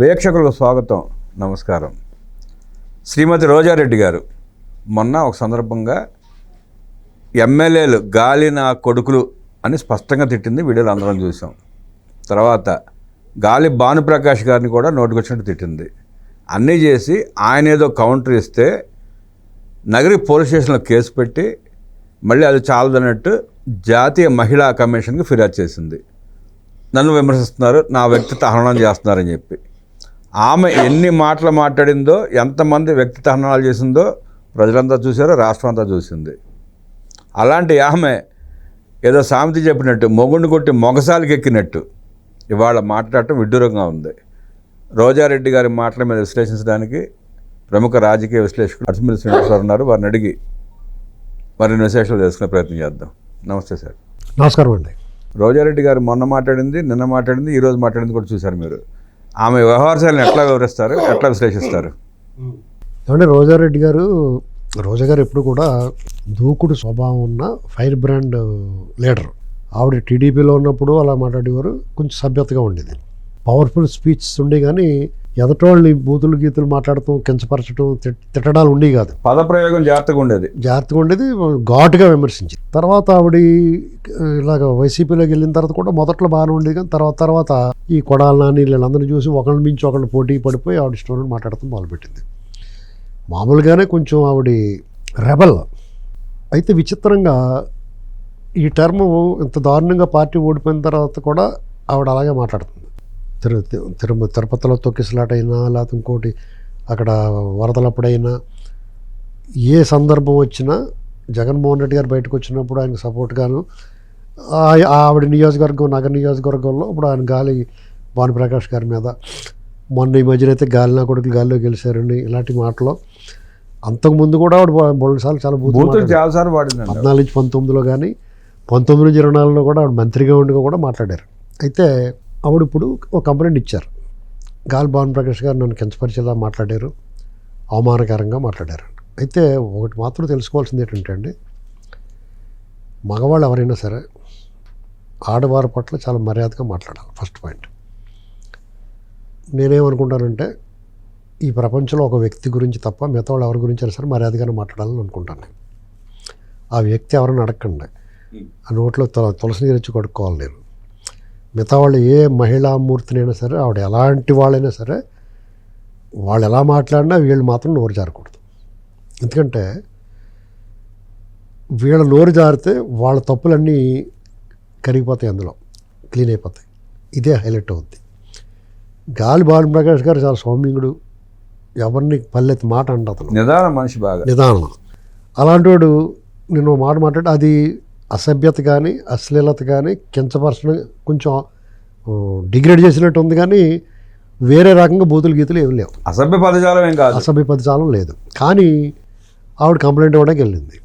వీక్షకులకు స్వాగతం నమస్కారం. శ్రీమతి రోజారెడ్డి గారు మొన్న ఒక సందర్భంగా ఎమ్మెల్యేలు గాలి నా కొడుకులు అని స్పష్టంగా తిట్టింది వీడియోలు అందరం చూసాం. తర్వాత గాలి భానుప్రకాష్ గారిని కూడా నోటికొచ్చినట్టు తిట్టింది. అన్నీ చేసి ఆయన ఏదో కౌంటర్ ఇస్తే నగరి పోలీస్ స్టేషన్లో కేసు పెట్టి మళ్ళీ అది చాలదన్నట్టు జాతీయ మహిళా కమిషన్కి ఫిర్యాదు చేసింది. నన్ను విమర్శిస్తున్నారు నా వ్యక్తిత్వ తహనం చేస్తున్నారని చెప్పి. ఆమె ఎన్ని మాటలు మాట్లాడిందో ఎంతమంది వ్యక్తిత్వ హననాలు చేసిందో ప్రజలంతా చూశారో రాష్ట్రం అంతా చూసింది. అలాంటి ఆమె ఏదో సామెత చెప్పినట్టు మొగుండు కొట్టి మొగసాలకి ఎక్కినట్టు. ఇవాళ మాట్లాడటం విడ్డూరంగా ఉంది. రోజారెడ్డి గారి మాటల మీద విశ్లేషించడానికి ప్రముఖ రాజకీయ విశ్లేషకులు అర్సిమిల్ శ్రీనివాసరావు ఉన్నారు. వారిని అడిగి మరిన్ని విశేషాలు తెలుసుకునే ప్రయత్నం చేద్దాం. నమస్తే సార్. నమస్కారం అండి. రోజారెడ్డి గారు మొన్న మాట్లాడింది నిన్న మాట్లాడింది ఈ రోజు మాట్లాడింది కూడా చూశారు మీరు. ఆమె వ్యవహారశాలను ఎట్లా వివరిస్తారు? ఎట్లా విశ్లేషిస్తారు? ఏమంటే రోజారెడ్డి గారు రోజా గారు ఎప్పుడు కూడా దూకుడు స్వభావం ఉన్న ఫైర్ బ్రాండ్ లీడర్. ఆవిడ టీడీపీలో ఉన్నప్పుడు అలా మాట్లాడేవారు. కొంచెం సభ్యతగా ఉండేది. పవర్ఫుల్ స్పీచ్ ఉండే కానీ ఎదటోళ్ళని బూతులు గీతులు మాట్లాడటం కించపరచడం తిట్- తిట్టడాలు ఉండేవి కాదు. పదప్రయోగం జాగ్రత్తగా ఉండేది. జాగ్రత్తగా ఉండేది ఘాటుగా విమర్శించింది. తర్వాత ఆవిడ ఇలాగ వైసీపీలోకి వెళ్ళిన తర్వాత కూడా మొదట్లో బాగానే ఉండేది కానీ తర్వాత తర్వాత ఈ కొడాల నాని వీళ్ళందరినీ చూసి ఒకళ్ళని మించి ఒకళ్ళు పోటీ పడిపోయి ఆవిడ స్టోరీ మాట్లాడటం మొదలుపెట్టింది. మామూలుగానే కొంచెం ఆవిడ రెబల్. అయితే విచిత్రంగా ఈ టర్మ్ ఇంత దారుణంగా పార్టీ ఓడిపోయిన తర్వాత కూడా ఆవిడ అలాగే మాట్లాడుతుంది. తిరు తిరుమ తిరుపతిలో తొక్కిసలాట అయినా లేకపోతే ఇంకోటి అక్కడ వరదలప్పుడైనా ఏ సందర్భం వచ్చినా జగన్మోహన్ రెడ్డి గారు బయటకు వచ్చినప్పుడు ఆయనకు సపోర్ట్గాను ఆ- ఆవిడ నియోజకవర్గం నగర నియోజకవర్గంలో ఇప్పుడు ఆయన గాలి భానుప్రకాష్ గారి మీద. మొన్న ఈ మధ్యన అయితే గాలి నా కొడుకులు గాలిలో గెలిచారండి ఇలాంటి మాటలు. అంతకుముందు కూడా ఆవిడ చాలా బూతులు బూతులు మాట్లాడారు. చాలాసార్లు పద్నాలుగు నుంచి పంతొమ్మిదిలో కానీ పంతొమ్మిది నుంచి ఇరవై నాలుగులో కూడా ఆవిడ మంత్రిగా ఉండిగా కూడా మాట్లాడారు. అయితే ఆవిడ ఇప్పుడు ఒక కంప్లైంట్ ఇచ్చారు. గాలి భాను ప్రకాష్ గారు నన్ను కించపరిచేలా మాట్లాడారు. అవమానకరంగా మాట్లాడారు. అయితే ఒకటి మాత్రం తెలుసుకోవాల్సింది ఏంటంటే అండి మగవాళ్ళు ఎవరైనా సరే ఆడవారి పట్ల చాలా మర్యాదగా మాట్లాడాలి ఫస్ట్ పాయింట్. నేనేమనుకుంటానంటే ఈ ప్రపంచంలో ఒక వ్యక్తి గురించి తప్ప మిగతా వాళ్ళు ఎవరి గురించి అయినా సరే మర్యాదగానే మాట్లాడాలని అనుకుంటాను. ఆ వ్యక్తి ఎవరైనా అడగండి ఆ నోట్లో తుల తులసి నీరు వచ్చి కొడుకోవాలి నేను. మిగతా వాళ్ళు ఏ మహిళా మూర్తినైనా సరే ఆవిడ ఎలాంటి వాళ్ళైనా సరే వాళ్ళు ఎలా మాట్లాడినా వీళ్ళు మాత్రం నోరు జారకూడదు. ఎందుకంటే వీళ్ళ నోరు జారితే వాళ్ళ తప్పులన్నీ కరిగిపోతాయి అందులో క్లీన్ అయిపోతాయి. ఇదే హైలైట్ అవుద్ది. గాలి బాలు ప్రకాష్ గారు చాలా సౌమ్యుడు. ఎవరిని పల్లెత్తి మాట అంట అతను నిదానం మనిషి బాగా. నిదానం. అలాంటి వాడు నేను మాట మాట్లాడి అది అసభ్యత కానీ అశ్లీలత కానీ కించపరచడం కొంచెం డిగ్రేడ్ చేసినట్టు ఉంది కానీ వేరే రకంగా బూతులు గీతులు ఏమి లేవు. అసభ్య పదజాలం ఏం కాదు. అసభ్య పదజాలం లేదు. కానీ ఆవిడ కంప్లైంట్ ఇవ్వడానికి వెళ్ళింది.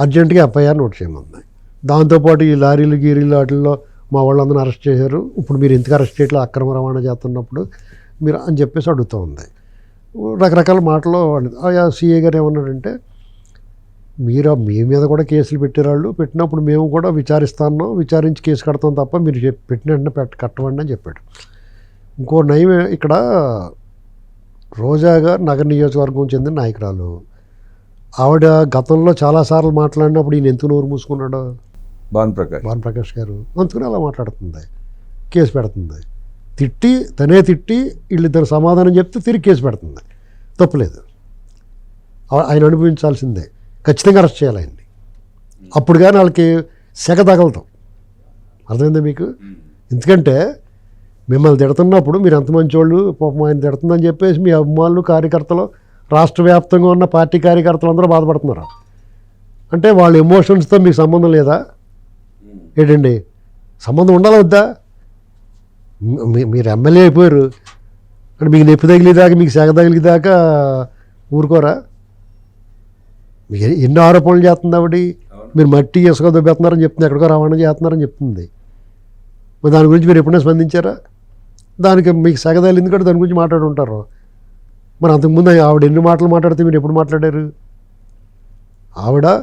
అర్జెంటుగా ఎఫ్ఐఆర్ నోట్ చేయమంది. దాంతోపాటు ఈ లారీలు గీరీలు వాటిల్లో మా వాళ్ళందరూ అరెస్ట్ చేశారు. ఇప్పుడు మీరు ఎందుకు అరెస్ట్ చేయట్లేదు అక్రమ రవాణా చేస్తున్నప్పుడు మీరు అని చెప్పేసి అడుగుతూ ఉంది. రకరకాల మాటలు సీఏ గారు ఏమన్నాడంటే మీరు మీ మీద కూడా కేసులు పెట్టేవాళ్ళు పెట్టినప్పుడు మేము కూడా విచారిస్తాను విచారించి కేసు కడతాం తప్ప మీరు పెట్టిన వెంటనే పెట్ట కట్టవండి అని చెప్పాడు. ఇంకో నయం ఇక్కడ రోజా గారు నగర నియోజకవర్గం చెందిన నాయకురాలు. ఆవిడ గతంలో చాలాసార్లు మాట్లాడినప్పుడు ఈయన ఎందుకు నోరు మూసుకున్నాడు? భాను ప్రకాష్ భాను ప్రకాష్ గారు. అందుకని అలా మాట్లాడుతుంది. కేసు పెడుతుంది. తిట్టి తనే తిట్టి వీళ్ళిద్దరు సమాధానం చెప్తే తిరిగి కేసు పెడుతుంది. తప్పులేదు. ఆయన అనుభవించాల్సిందే. ఖచ్చితంగా అరెస్ట్ చేయాలి ఆయన్ని. అప్పుడు కానీ వాళ్ళకి సెగ తగలతాం అర్థమైందా మీకు? ఎందుకంటే మిమ్మల్ని తిడుతున్నప్పుడు మీరు ఎంత మంచోళ్ళు పాపం ఆయన తిడుతుందని చెప్పేసి మీ అభిమానులు కార్యకర్తలు రాష్ట్ర వ్యాప్తంగా ఉన్న పార్టీ కార్యకర్తలు అందరూ బాధపడుతున్నారు? అంటే వాళ్ళ ఎమోషన్స్తో మీకు సంబంధం లేదా? ఏంటండి? సంబంధం ఉండాలా వద్దా? మీరు ఎమ్మెల్యే అయిపోయారు. అంటే మీకు నొప్పి తగిలేదాకా మీకు సెగ తగిలిదాకా ఊరుకోరా? మీకు ఎన్ని- ఆరోపణలు చేస్తుంది ఆవిడ? మీరు మట్టి ఇసుక దొబ్బెత్తున్నారని చెప్తుంది ఎక్కడికో రవాణా చేస్తున్నారని చెప్తుంది. మరి దాని గురించి మీరు ఎప్పుడైనా స్పందించారా? దానికి మీకు సెగ తగిలింది కూడా దాని గురించి మాట్లాడుంటారు. మరి అంతకుముందు ఆవిడ ఎన్ని మాటలు మాట్లాడితే మీరు ఎప్పుడు మాట్లాడారు? ఆవిడ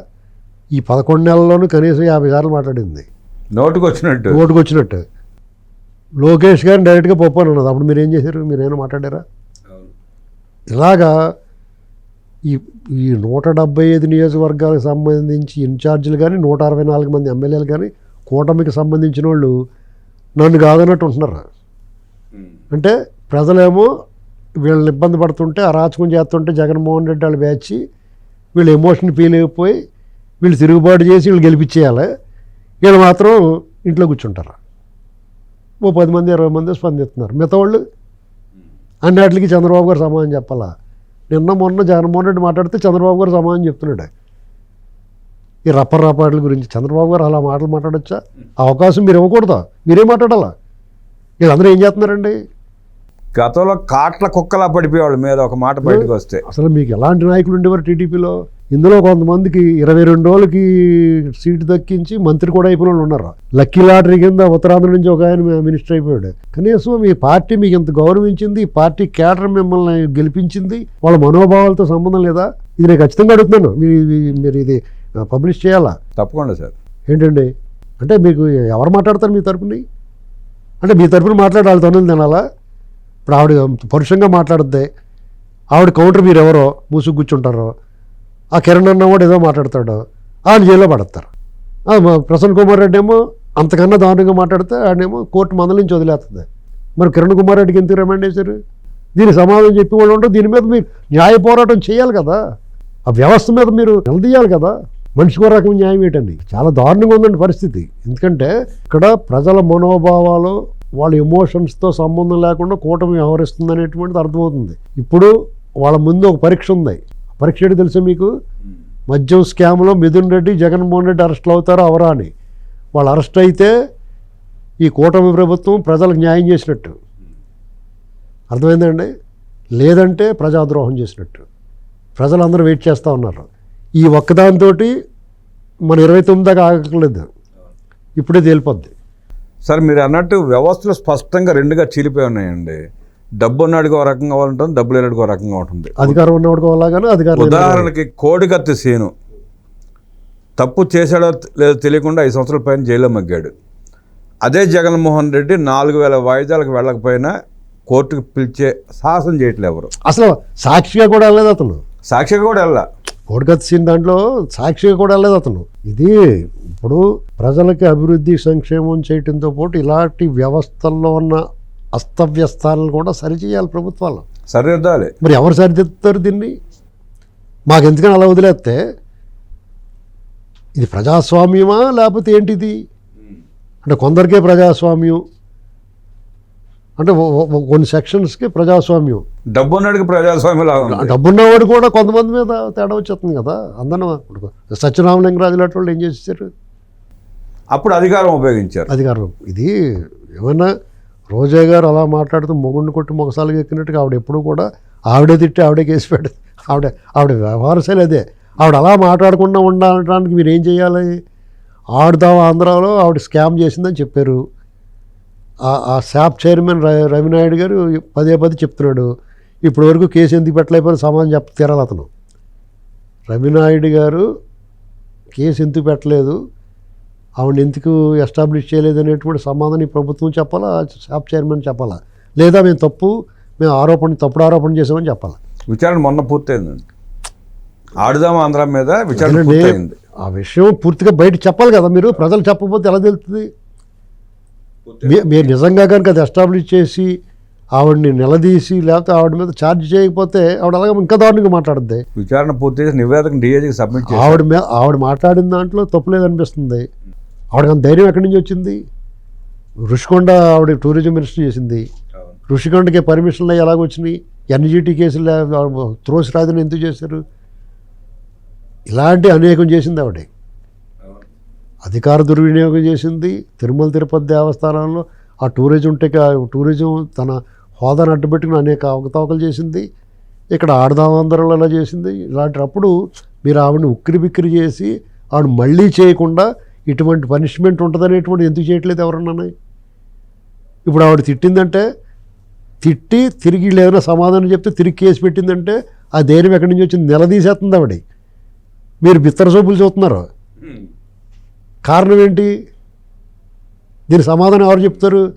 ఈ పదకొండు నెలల్లోనూ కనీసం యాభై సార్లు మాట్లాడింది. నోటుకు వచ్చినట్టు ఓటుకు వచ్చినట్టు లోకేష్ గారిని డైరెక్ట్గా పప్పు అని అన్నది అప్పుడు మీరు ఏం చేశారు? మీరు ఏమైనా మాట్లాడారా ఇలాగా ఈ ఈ నూట డెబ్బై ఐదు నియోజకవర్గాలకు సంబంధించి ఇన్ఛార్జీలు కానీ నూట అరవై నాలుగు మంది ఎమ్మెల్యేలు కానీ కూటమికి సంబంధించిన వాళ్ళు నన్ను కాదన్నట్టు ఉంటున్నారు? అంటే ప్రజలేమో వీళ్ళని ఇబ్బంది పడుతుంటే అరాచకం చేస్తుంటే జగన్మోహన్ రెడ్డి వాళ్ళు బ్యాచి వీళ్ళు ఎమోషన్ ఫీల్ అయిపోయి వీళ్ళు తిరుగుబాటు చేసి వీళ్ళు గెలిపించేయాలి. వీళ్ళు మాత్రం ఇంట్లో కూర్చుంటారు? ఓ పది మంది ఇరవై మంది స్పందిస్తున్నారు. మిగతా వాళ్ళు అన్నిటికి చంద్రబాబు గారు సమాధానం చెప్పాలా? నిన్న మొన్న జగన్మోహన్ రెడ్డి మాట్లాడితే చంద్రబాబు గారు సమాధానం చెప్తున్నాడు. ఈ రప్పర్ రపాటల గురించి చంద్రబాబు గారు అలా మాటలు మాట్లాడొచ్చా? అవకాశం మీరు ఇవ్వకూడదా? మీరే మాట్లాడాలా? వీళ్ళందరూ ఏం చేస్తున్నారండి? గతంలో కాట్ల కుక్కలా పడిపోయేవాళ్ళు మీద ఒక మాట బయటకు వస్తే. అసలు మీకు ఎలాంటి నాయకులు ఉండేవారు టీడీపీలో? ఇందులో కొంతమందికి ఇరవై రెండు రోజులకి సీటు దక్కించి మంత్రి కూడా అయిపోయిన వాళ్ళు ఉన్నారు? లక్కీ లాటరీ కింద ఉత్తరాంధ్ర నుంచి ఒక ఆయన మినిస్టర్ అయిపోయాడు. కనీసం మీ పార్టీ మీకు ఇంత గౌరవించింది ఈ పార్టీ కేడర్ మిమ్మల్ని గెలిపించింది వాళ్ళ మనోభావాలతో సంబంధం లేదా? ఇది నేను ఖచ్చితంగా అడుగుతున్నాను. మీరు మీరు ఇది పబ్లిష్ చేయాలా? తప్పకుండా సార్. ఏంటండి? అంటే మీకు ఎవరు మాట్లాడతారు మీ తరపుని? అంటే మీ తరపున మాట్లాడి వాళ్ళ తనులు తినాలా? ఇప్పుడు ఆవిడ పరుషంగా మాట్లాడుద్ది. ఆవిడ కౌంటర్ మీరు ఎవరో మూసుకు కూర్చుంటారో? ఆ కిరణ్ అన్న ఏదో మాట్లాడతాడు. వాళ్ళు జైల్లో పడతారు. ప్రసన్న కుమార్ రెడ్డి ఏమో అంతకన్నా దారుణంగా మాట్లాడితే ఆడేమో కోర్టు మందల నుంచి వదిలేస్తుంది మరి కిరణ్ కుమార్ రెడ్డికి ఎందుకు రిమాండ్ చేశారు? దీని సమాధానం చెప్పి వాళ్ళు ఉండవు దీని మీద మీరు న్యాయ పోరాటం చేయాలి కదా. ఆ వ్యవస్థ మీద మీరు నిలదీయాలి కదా. మనిషికో రకం న్యాయం ఏంటండి? చాలా దారుణంగా ఉందండి పరిస్థితి. ఎందుకంటే ఇక్కడ ప్రజల మనోభావాలు వాళ్ళ ఎమోషన్స్తో సంబంధం లేకుండా కూటమి వ్యవహరిస్తుంది అనేటువంటిది అర్థమవుతుంది. ఇప్పుడు వాళ్ళ ముందు ఒక పరీక్ష ఉంది. పరీక్ష ఏంటి తెలుసా మీకు? మద్యం స్కామ్లో మిథున్ రెడ్డి జగన్మోహన్ రెడ్డి అరెస్ట్లు అవుతారో? అవరా అని. వాళ్ళు అరెస్ట్ అయితే ఈ కూటమి ప్రభుత్వం ప్రజలకు న్యాయం చేసినట్టు. అర్థమైందండి? లేదంటే ప్రజాద్రోహం చేసినట్టు. ప్రజలందరూ వెయిట్ చేస్తూ ఉన్నారు. ఈ ఒక్కదానితో మన ఇరవై తొమ్మిది దాకా ఆగట్లేదు. ఇప్పుడే తేలిపోద్ది. సార్ మీరు అన్నట్టు వ్యవస్థలు స్పష్టంగా రెండుగా చీలిపోయి ఉన్నాయండి. డబ్బు ఉన్నాడికి ఒక రకంగా ఉంటుంది డబ్బు లేనిడికి ఒక రకంగా ఉంటుంది అధికారం ఉన్నవాడికి అలాగానే అధికారం ఉదాహరణకి కోడికత్తి సీను. తప్పు చేశాడో లేదో తెలియకుండా ఐదు సంవత్సరాల పైన జైల్లో మగ్గాడు. అదే జగన్మోహన్ రెడ్డి నాలుగు వేల వాయిదాలకు వెళ్ళకపోయినా కోర్టుకు పిలిచే సాహసం చేయట్లేదు ఎవరు. అసలు సాక్షిగా కూడా వెళ్ళలేదు అతను. సాక్షిగా కూడా వెళ్ళా. కోడికత్తి సీన్ దాంట్లో సాక్షిగా కూడా వెళ్ళలేదు అతను. ఇది ఇప్పుడు ప్రజలకి అభివృద్ధి సంక్షేమం చేయటంతో పాటు ఇలాంటి వ్యవస్థల్లో ఉన్న అస్తవ్యస్తాలను కూడా సరిచేయాలి ప్రభుత్వాలు. సరిదిద్దాలి. మరి ఎవరు సరిదిద్దుతారు దీన్ని? మాకు ఎందుకని అలా వదిలేస్తే? ఇది ప్రజాస్వామ్యమా లేకపోతే ఏంటిది? అంటే కొందరికే ప్రజాస్వామ్యం. అంటే కొన్ని సెక్షన్స్కి ప్రజాస్వామ్యం. డబ్బు ఉన్నాడికి ప్రజాస్వామ్యం లాగా డబ్బున్నవాడు కూడా కొంతమంది మీద తేడా వచ్చేస్తుంది కదా అందరం ఇప్పుడు సత్యనామలింగరాజు లాంటి వాళ్ళు ఏం చేసేసారు? అప్పుడు అధికారం ఉపయోగించారు. అధికారం. ఇది ఏమన్నా రోజా గారు అలా మాట్లాడుతూ మొగుడిని కొట్టి మొగసాలుగా ఎక్కినట్టుగా ఆవిడ ఎప్పుడు కూడా ఆవిడే తిట్టి ఆవిడే కేసు పెట్టి ఆవిడ ఆవిడ వ్యవహార శైలి అదే. ఆవిడ అలా మాట్లాడకుండా ఉండడానికి మీరు ఏం చేయాలి? ఆడుదాం ఆంధ్రాలో ఆవిడ స్కామ్ చేసిందని చెప్పారు. ఆ- శాప్ చైర్మన్ రవినాయుడు గారు పదే పదే చెప్తున్నాడు. ఇప్పటి వరకు కేసు ఎందుకు పెట్టలేకపోయినా సమాధానం చెప్ప తీరాలి అతను. రవినాయుడు గారు కేసు ఎందుకు పెట్టలేదు? ఆవిడ ఎందుకు ఎస్టాబ్లిష్ చేయలేదు అనేటువంటి సమాధానం ఈ ప్రభుత్వం చెప్పాలా షాప్ చైర్మన్ చెప్పాలా? లేదా మేము తప్పు మేము ఆరోపణ తప్పుడు ఆరోపణ చేసామని చెప్పాలా? విచారణ మొన్న పూర్తయిందండి. ఆడుదాం ఆంధ్ర మీద విచారణ పూర్తయింది. ఆ విషయం పూర్తిగా బయట చెప్పాలి కదా మీరు ప్రజలు చెప్పకపోతే ఎలా తెలుస్తుంది? మీరు నిజంగా కనుక అది ఎస్టాబ్లిష్ చేసి ఆవిడని నిలదీసి లేకపోతే ఆవిడ మీద ఛార్జ్ చేయకపోతే ఆవిడ అలాగే ఇంకా దారుణంగా మాట్లాడుద్ది. విచారణ పూర్తి చేసి నివేదిక డిఏజీకి సబ్మిట్ ఆవిడ మీద ఆవిడ మాట్లాడిన దాంట్లో తప్పులేదు అనిపిస్తుంది ఆవిడకి ధైర్యం ఎక్కడి నుంచి వచ్చింది? రుషికొండ ఆవిడ టూరిజం మినిస్టర్ చేసింది. ఋషికొండకి పర్మిషన్లు ఎలాగొచ్చినాయి ఎన్జిటి కేసులు త్రోసి రాజుని ఎందుకు చేశారు? ఇలాంటి అనేకం చేసింది ఆవిడ. అధికార దుర్వినియోగం చేసింది. తిరుమల తిరుపతి దేవస్థానంలో ఆ టూరిజం టెక్ టూరిజం తన హోదాను అడ్డుపెట్టుకుని అనేక అవకతవకలు చేసింది. ఇక్కడ ఆడదామందరిలో అలా చేసింది. ఇలాంటప్పుడు మీరు ఆవిడని ఉక్కిరి బిక్కిరి చేసి ఆవిడ మళ్ళీ చేయకుండా ఇటువంటి పనిష్మెంట్ ఉంటుందనేటువంటి ఎందుకు చేయట్లేదు ఎవరన్నా ఇప్పుడు ఆవిడ తిట్టిందంటే తిట్టి తిరిగి లేదైనా సమాధానం చెప్తే తిరిగి కేసు పెట్టిందంటే ఆ ధైర్యం ఎక్కడి నుంచి వచ్చింది? నిలదీసేస్తుంది ఆవిడ. మీరు బిత్తర సోపులు చూస్తున్నారు? కారణం ఏంటి? దీని సమాధానం ఎవరు చెప్తారు?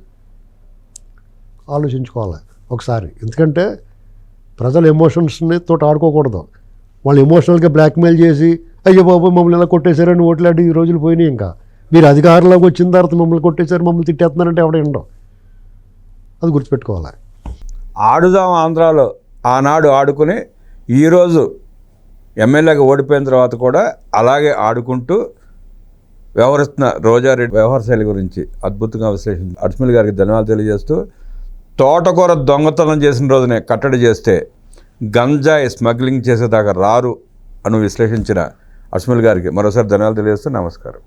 ఆలోచించుకోవాలి? ఒకసారి. ఎందుకంటే ప్రజల ఎమోషన్స్ని తోటి ఆడుకోకూడదు. వాళ్ళు ఎమోషనల్గా బ్లాక్మెయిల్ చేసి అయ్యో బాబు మమ్మల్ని ఇలా కొట్టేశారని ఓట్లాడి ఈ రోజులు పోయినాయి ఇంకా. మీరు అధికారంలోకి వచ్చిన తర్వాత మమ్మల్ని కొట్టేశారు మమ్మల్ని తిట్టేస్తున్నారంటే ఎవడ ఉండవు అది గుర్తుపెట్టుకోవాలి? ఆడుదాం ఆంధ్రాలో ఆనాడు ఆడుకుని ఈరోజు ఎమ్మెల్యేగా ఓడిపోయిన తర్వాత కూడా అలాగే ఆడుకుంటూ వ్యవహరిస్తున్న రోజారెడ్డి వ్యవహార శైలి గురించి అద్భుతంగా విశ్లేషించి అడ్స్మిల్ గారికి ధన్యవాదాలు తెలియజేస్తూ తోటకూర దొంగతనం చేసిన రోజునే కట్టడి చేస్తే గంజాయి స్మగ్లింగ్ చేసేదాకా రారు అని విశ్లేషించిన అడ్స్మిల్ గారికి మరోసారి ధన్యవాదాలు తెలియజేస్తూ నమస్కారం.